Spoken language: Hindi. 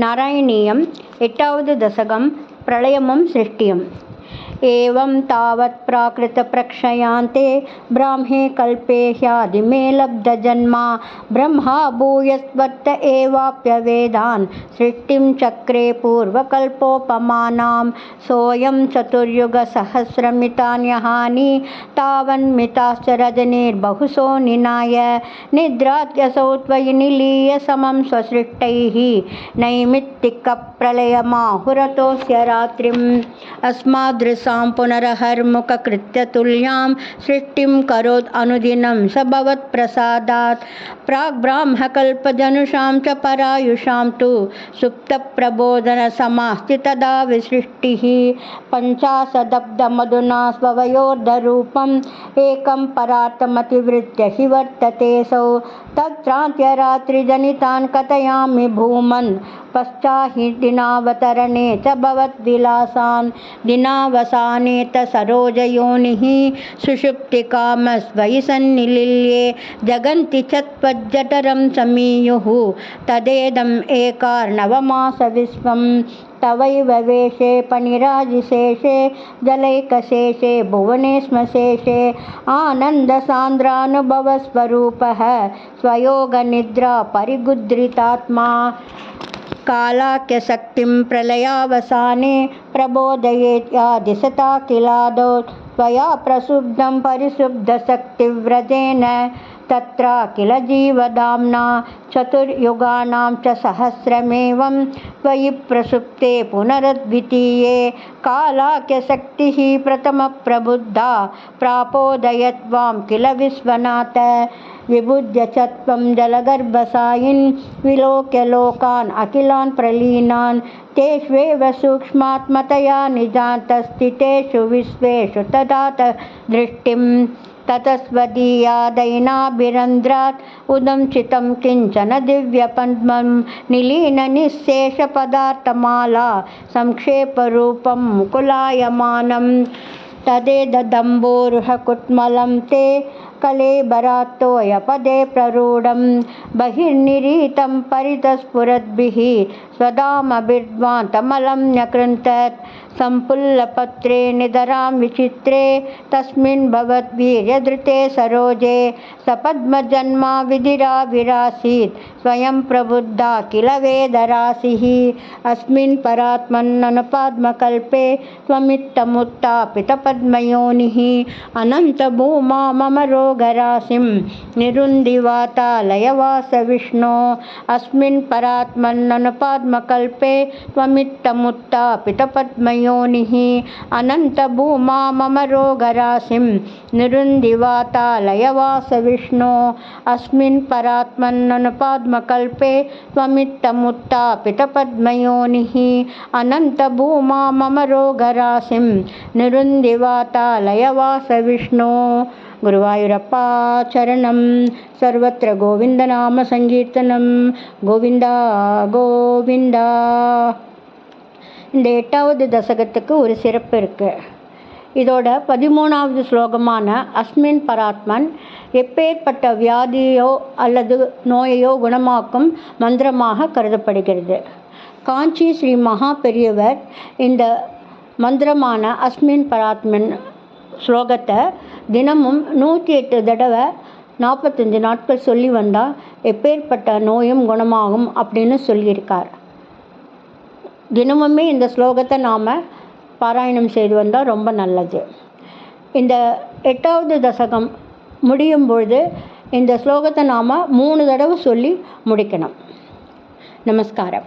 நாராயணீயம் எட்டாவது தசகம் பிரளயமும் சிருஷ்டியும். एवं तावत् प्राकृतप्रक्षयान्ते ब्राह्मे कल्पे ह्यादिमे लब्धजन्मा। ब्रह्मा भूयस्त्वत्त एवाप्यवेदान् सृष्टिं चक्रे पूर्वकल्पोपमानां सोऽयं चतुर्युगसहस्रमितान्यहानि, तावन्मिताश्च रजनीर्बहुशो निनाय। निद्रात्यसौ त्वयि निलीय समं स्वसृष्टैः। नैमित्तिकप्रलयमाहुरतोऽस्य रात्रिम्। अस्मादृशां पुनरहर्मुखकृत्यतुल्यां सृष्टिं करोत् अनुदिनं स भवत्प्रसादात् प्राग्ब्राह्मकल्पजनुषां च परायुषां तु सुप्तप्रबोधनसमास्ति तदा विसृष्टिः। पञ्चाशदब्धमधुना स्ववयोर्धरूपम् एकं परार्थमतिवृत्य हि वर्ततेऽसौ तत्रान्त्यरात्रिजनितान् कथयामि भूमन्। पश्चाहि दिनावतरणे च भवद्विलासान् दिनावसाने त सरोजयोनिः सुषुप्तिकामस्वयि सन्निलील्ये जगन्ति च त्वज्जठरं समीयुः। तदेदम् एकार्णवमासविश्वं तवैव वेशे पनिराजिशेषे जलैकशेषे भुवने स्मशेषे आनन्दसान्द्रानुभवस्वरूपः। स्वयोगनिद्रा कालाख्यशक्तिं प्रलयावसाने प्रबोधयेत् यादिशता किलादौ त्वया परिशुद्ध परिशुब्धशक्तिव्रजेन तत्र किल जीवदाम्ना चतुर्युगानां च सहस्रमेवं त्वयि प्रसुप्ते पुनरद्वितीये कालाख्यशक्तिः प्रथमप्रबुद्धा प्रापोदयत्वां किल विश्वनाथ। विबुध्य च त्वं जलगर्भसायिन् विलोक्य लोकान् अखिलान् प्रलीनान् तेष्वेव सूक्ष्मात्मतया निजान्तस्थितेषु विश्वेषु ददात दृष्टिं ततस्वदीयादैनाभिरन्ध्रात् उदंशितं किञ्चन दिव्यपद्मं निलीननिःशेषपदार्थमाला संक्षेपरूपं मुकुलायमानं तदेदम्बोरुहकुट्मलं ते कलेबरात्तोयपदे प्ररूढं बहिर्निरीतं परितस्फुरद्भिः स्वधामभिर्ध्वान्तमलं न्यकृन्तत्। सम्पुल्लपत्रे निधरां विचित्रे तस्मिन् भवद्वीर्यधृते सरोजे सपद्मजन्मा विधिराविरासीत् स्वयं प्रबुद्धा किल वेदराशिः। अस्मिन् परात्मन्ननुपाद्मकल्पे त्वमित्तमुत्थापितपद्मयोनिः अनन्तभूमा मम रोगराशिं स विष्णो अस्मिन् परात्मन्ननुपाद्मकल्पे त्वमित्तमुत्तापितपद्मयोनिः अनन्तभूमा मम रोगराशिं निरुन्दिवातालयवास विष्णो अस्मिन् परात्मन्ननुपाद्मकल्पे त्वमित्तमुत्तापितपद्मयोनिः अनन्तभूमा मम रोगराशिं निरुन्दिवातालयवास विष्णो குருவாயூரப்பாச்சரணம் சர்வத்திர கோவிந்த நாம சங்கீர்த்தனம். கோவிந்தா கோவிந்தா. இந்த எட்டாவது தசகத்துக்கு ஒரு சிறப்பு இருக்குது இதோட பதிமூணாவது ஸ்லோகமான அஸ்மின் பராத்மன் எப்பேற்பட்ட வியாதியோ அல்லது நோயையோ குணமாக்கும் மந்திரமாக கருதப்படுகிறது. காஞ்சி ஸ்ரீ மகா பெரியவர் இந்த மந்திரமான அஸ்மின் பராத்மன் ஸ்லோகத்தை தினமும் நூற்றி எட்டு தடவை நாற்பத்தஞ்சு நாட்கள் சொல்லி வந்தால் எப்பேற்பட்ட நோயும் குணமாகும் அப்படின்னு சொல்லியிருக்கார். தினமுமே இந்த ஸ்லோகத்தை நாம் பாராயணம் செய்து வந்தால் ரொம்ப நல்லது. இந்த எட்டாவது தசகம் முடியும் பொழுது இந்த ஸ்லோகத்தை நாம் மூணு தடவை சொல்லி முடிக்கணும். நமஸ்காரம்.